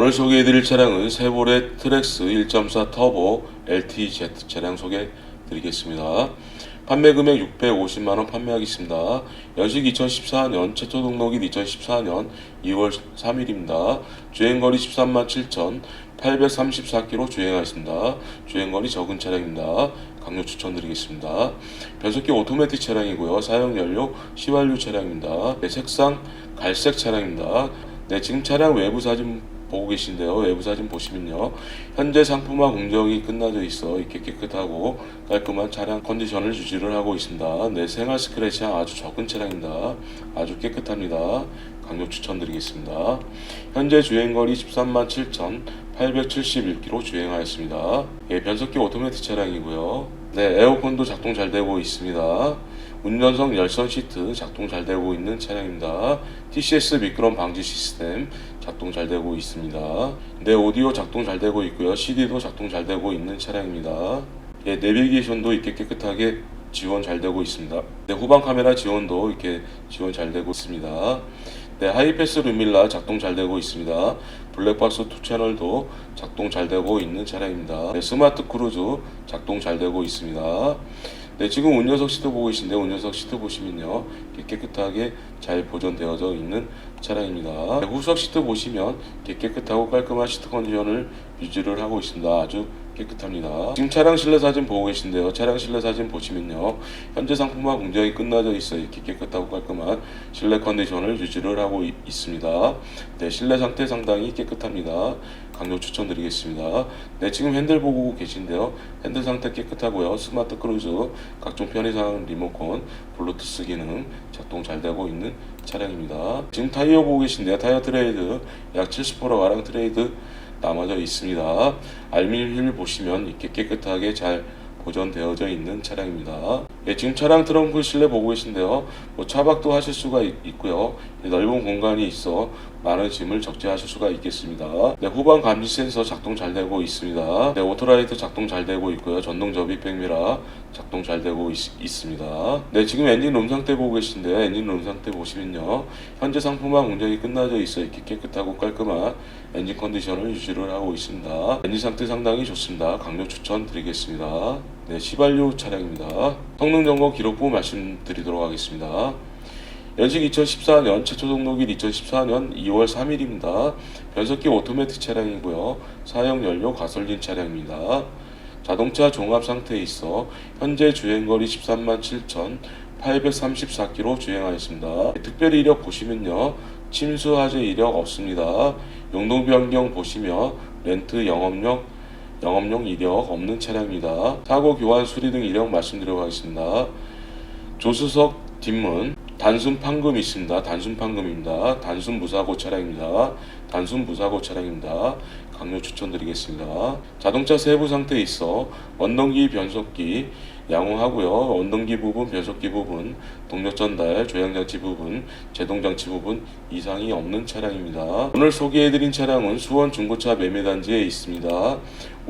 오늘 소개해드릴 차량은 세보레 트렉스 1.4 터보 LTZ 차량 소개드리겠습니다. 판매 금액 650만원 판매하겠습니다. 연식 2014년, 최초 등록일 2014년 2월 3일입니다. 주행거리 13만 7천 834km 주행하였습니다. 주행거리 적은 차량입니다. 강력 추천드리겠습니다. 변속기 오토매틱 차량이고요. 사용 연료 시완류 차량입니다. 네, 색상 갈색 차량입니다. 네, 지금 차량 외부 사진 보고 계신데요. 외부 사진 보시면요. 현재 상품화 공정이 끝나져 있어 이렇게 깨끗하고 깔끔한 차량 컨디션을 유지를 하고 있습니다. 네, 생활 스크래치 아주 적은 차량입니다. 아주 깨끗합니다. 강력 추천드리겠습니다. 현재 주행거리 13만 7,871km 주행하였습니다. 예, 변속기 오토매틱 차량이고요. 네, 에어컨도 작동 잘 되고 있습니다. 운전석 열선 시트 작동 잘 되고 있는 차량입니다. TCS 미끄럼 방지 시스템 작동 잘 되고 있습니다. 네, 오디오 작동 잘 되고 있고요. CD도 작동 잘 되고 있는 차량입니다. 예, 내비게이션도 이렇게 깨끗하게 지원 잘 되고 있습니다. 네, 후방 카메라 지원도 이렇게 지원 잘 되고 있습니다. 네, 하이패스 루밀라 작동 잘 되고 있습니다. 블랙박스 2 채널도 작동 잘 되고 있는 차량입니다. 네, 스마트 크루즈 작동 잘 되고 있습니다. 네, 지금 운전석 시트 보고 계신데 운전석 시트 보시면요. 깨끗하게 잘 보존되어져 있는 차량입니다. 네, 후석 시트 보시면 깨끗하고 깔끔한 시트 컨디션을 유지를 하고 있습니다. 아주 깨끗합니다. 지금 차량 실내 사진 보고 계신데요. 차량 실내 사진 보시면요. 현재 상품화 공정이 끝나져 있어 이렇게 깨끗하고 깔끔한 실내 컨디션을 유지를 하고 있, 있습니다. 네, 실내 상태 상당히 깨끗합니다. 강력 추천드리겠습니다. 네, 지금 핸들 보고 계신데요. 핸들 상태 깨끗하고요. 스마트 크루즈, 각종 편의상 리모컨, 블루투스 기능 작동 잘 되고 있는 차량입니다. 지금 타이어 보고 계신데요. 타이어 트레이드 약 70% 와랑 트레이드 남아져 있습니다. 알밀 휠 보시면 이렇게 깨끗하게 잘 보존되어져 있는 차량입니다. 예, 지금 차량 트렁크 실내 보고 계신데요. 뭐 차박도 하실 수가 있, 있고요. 이 넓은 공간이 있어 많은 짐을 적재하실 수가 있겠습니다. 네, 후방 감지 센서 작동 잘 되고 있습니다. 네, 오토라이트 작동 잘 되고 있고요. 전동 접입 백미라 작동 잘 되고 있, 습니다 네, 지금 엔진 룸 상태 보고 계신데 엔진 룸 상태 보시면요. 현재 상품화 공정이 끝나져 있어 이렇게 깨끗하고 깔끔한 엔진 컨디션을 유지를 하고 있습니다. 엔진 상태 상당히 좋습니다. 강력 추천드리겠습니다. 네, 시발류 차량입니다. 성능 점검 기록부 말씀드리도록 하겠습니다. 연식 2014년 최초 등록일 2014년 2월 3일입니다. 변속기 오토매틱 차량이고요. 사용 연료 가솔린 차량입니다. 자동차 종합 상태에 있어 현재 주행거리 13만 7,834km 주행하였습니다. 특별히 이력 보시면요. 침수 화재 이력 없습니다. 용도 변경 보시며 렌트 영업용 영업용 이력 없는 차량입니다. 사고 교환 수리 등 이력 말씀드리도록 하겠습니다. 조수석 뒷문 단순 판금 있습니다. 단순 판금입니다. 단순 무사고 차량입니다. 단순 무사고 차량입니다. 강력 추천드리겠습니다. 자동차 세부 상태에 있어 원동기, 변속기 양호하고요. 원동기 부분, 변속기 부분, 동력 전달, 조향 장치 부분, 제동 장치 부분 이상이 없는 차량입니다. 오늘 소개해드린 차량은 수원 중고차 매매 단지에 있습니다.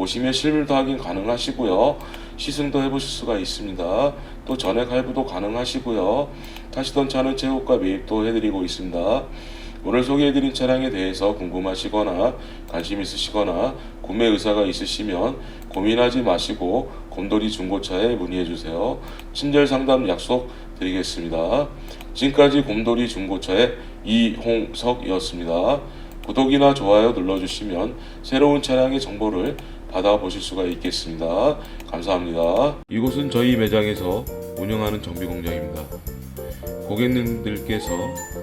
오시면 실물도 확인 가능하시고요. 시승도 해보실 수가 있습니다. 또 전액 할부도 가능하시고요. 타시던 차는 최고가 매입도 해드리고 있습니다. 오늘 소개해드린 차량에 대해서 궁금하시거나 관심 있으시거나 구매 의사가 있으시면 고민하지 마시고 곰돌이 중고차에 문의해주세요. 친절 상담 약속 드리겠습니다. 지금까지 곰돌이 중고차의 이홍석이었습니다. 구독이나 좋아요 눌러주시면 새로운 차량의 정보를 받아보실 수가 있겠습니다. 감사합니다. 이곳은 저희 매장에서 운영하는 정비 공장입니다. 고객님들께서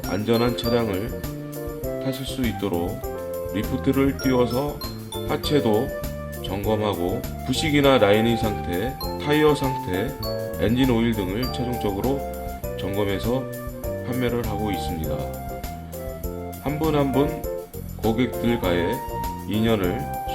안전한 차량을 타실 수 있도록 리프트를 띄워서 하체도 점검하고 부식이나 라이닝 상태, 타이어 상태, 엔진 오일 등을 최종적으로 점검해서 판매를 하고 있습니다. 한 분 한분 고객들과의 인연을